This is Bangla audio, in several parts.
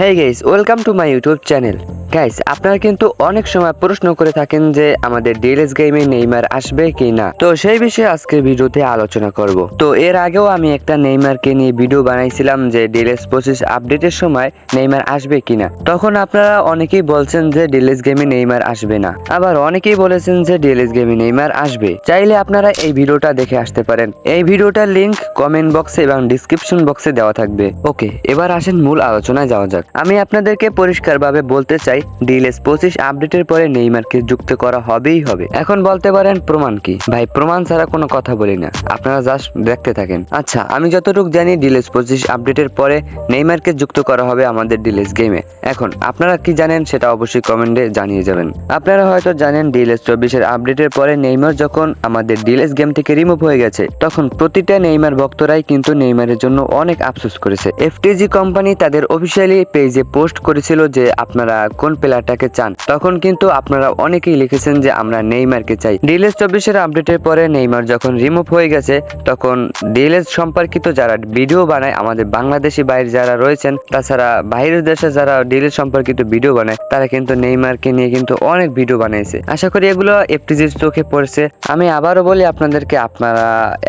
Hey guys welcome to my YouTube channel guys আপনারা কিন্তু অনেক সময় প্রশ্ন করে থাকেন যে আমাদের ডিএলএস গেমে নেইমার আসবে কি না তো সেই বিষয়ে আজকের ভিডিওতে আলোচনা করব। তো এর আগেও আমি একটা নেইমারকে নিয়ে ভিডিও বানাইছিলাম যে ডিএলএস পঁচিশ আপডেটের সময় নেইমার আসবে কিনা। তখন আপনারা অনেকেই বলছেন যে ডিএলএস গেমে নেইমার আসবে না। আবার অনেকেই বলেছেন যে ডিএলএস গেমে নেইমার আসবে। চাইলে আপনারা এই ভিডিওটা দেখে আসতে পারেন। এই ভিডিওটার লিংক কমেন্ট বক্সে এবং ডিসক্রিপশন বক্সে দেওয়া থাকবে। ওকে এবার আসেন মূল আলোচনায় যাওয়া যাক। আমি আপনাদেরকে পরিষ্কারভাবে বলতে চাই ডিএলএস পঁচিশ আপডেটের পরে নেইমারকে যুক্ত করা হবেই হবে। এখন বলতে পারেন প্রমাণ কি? ভাই, প্রমাণ ছাড়া কোনো কথা বলি না। আপনারা জাস্ট দেখতে থাকেন। আচ্ছা আমি যতটুকু জানি ডিএলএস পঁচিশ আপডেটের পরে নেইমারকে যুক্ত করা হবে আমাদের ডিএলএস গেমে এখন, আপনারা কি জানেন সেটা অবশ্যই কমেন্টে জানিয়ে যাবেন। আপনারা হয়তো জানেন ডিএলএস চব্বিশের আপডেটের পরে নেইমার যখন আমাদের ডিএলএস গেম থেকে রিমুভ হয়ে গেছে, তখন প্রতিটা নেইমার ভক্তরাই কিন্তু নেইমারের জন্য অনেক আফসোস করেছে। এফটিজি কোম্পানি তাদের অফিসিয়ালি পেজে পোস্ট করেছিল যে আপনারা কোন প্লেয়ারটাকে চান। তখন কিন্তু আপনারা অনেকেই লিখেছেন যে আমরা নেইমারকে চাই। ডিএলএস চব্বিশের আপডেটের পরে নেইমার যখন রিমুভ হয়ে গেছে, তখন ডিএলএস সম্পর্কিত যারা ভিডিও বানায়, আমাদের বাংলাদেশি বাইরে যারা রয়েছেন, তাছাড়া বাইরের দেশে যারা ডিএলএস সম্পর্কিত ভিডিও বানায়, তারা কিন্তু নেইমারকে নিয়ে কিন্তু অনেক ভিডিও বানিয়েছে। আশা করি এগুলো এফটিজির চোখে পড়েছে। আমি আবারও বলি আপনাদেরকে, আপনারা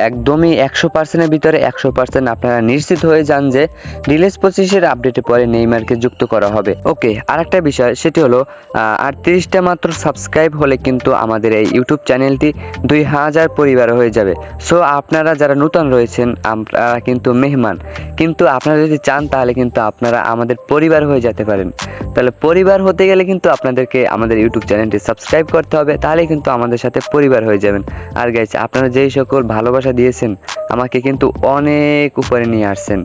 একদমই একশো পার্সেন্টের ভিতরে একশো পার্সেন্ট আপনারা নিশ্চিত হয়ে যান যে ডিএলএস পঁচিশের আপডেটের পরে নেইমারকে যুক্ত করা হবে। ওকে, আরেকটা বিষয়, সেটি হলো আটত্রিশটা মাত্র সাবস্ক্রাইব হলে কিন্তু আমাদের এই ইউটিউব চ্যানেলটি দুই হাজার পরিবার হয়ে যাবে। সো আপনারা যারা নূতন রয়েছেন আপনারা কিন্তু মেহমান। কিন্তু আপনারা যদি চান, তাহলে কিন্তু আপনারা আমাদের পরিবার হয়ে যেতে পারেন। তাহলে পরিবার হতে গেলে কিন্তু আপনাদেরকে আমাদের ইউটিউব চ্যানেলটি সাবস্ক্রাইব করতে হবে তাহলে কিন্তু আমাদের সাথে পরিবার হয়ে যাবেন। আর গাইছে আপনারা যেই সকল ভালোবাসা দিয়েছেন আমাকে কিন্তু অনেক উপরে নিয়ে আসছেন।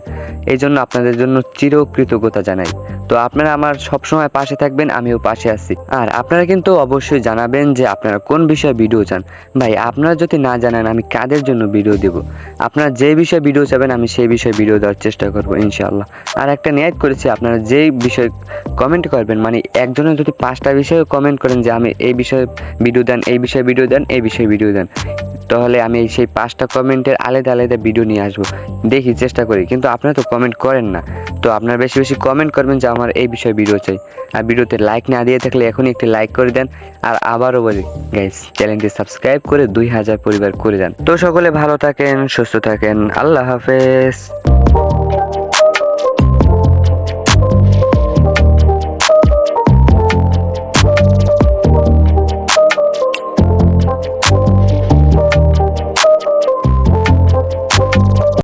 এই জন্য আপনাদের জন্য চিরকৃতজ্ঞতা জানাই। তো আপনারা আমার সবসময় পাশে থাকবেন, আমিও পাশে আছি। আর আপনারা কিন্তু অবশ্যই জানাবেন যে আপনারা কোন বিষয়ে ভিডিও চান। ভাই, আপনারা যদি না জানেন, আমি কাদের জন্য ভিডিও দেব? আপনারা যে বিষয়ে ভিডিও চাবেন, আমি সেই বিষয়ে ভিডিও দেওয়ার চেষ্টা করব, ইনশাআল্লাহ। আর একটা নিয়াত করেছি, আপনারা যেই বিষয়ে কমেন্ট করবেন মানে একজনের যদি পাঁচটা বিষয়ে কমেন্ট করেন যে, আমি এই বিষয়ে ভিডিও দেন, এই বিষয়ে ভিডিও দেন, এই বিষয়ে ভিডিও দেন। তাহলে আমি সেই পাঁচটা কমেন্টের আলাদা আলাদা ভিডিও নিয়ে আসব। দেখি, চেষ্টা করি, কিন্তু আপনারা তো কমেন্ট করেন না। তো আপনারা বেশি বেশি কমেন্ট করবেন যে আমার এই বিষয়ে ভিডিও চাই। আর ভিডিওতে লাইক না দিয়ে থাকলে এখনই একটি লাইক করে দেন। আর আবারও বলি গাইস চ্যানেলটি সাবস্ক্রাইব করে দুই হাজার পরিবার করে দেন। তো সকলে ভালো থাকেন, সুস্থ থাকেন, আল্লাহ হাফেজ।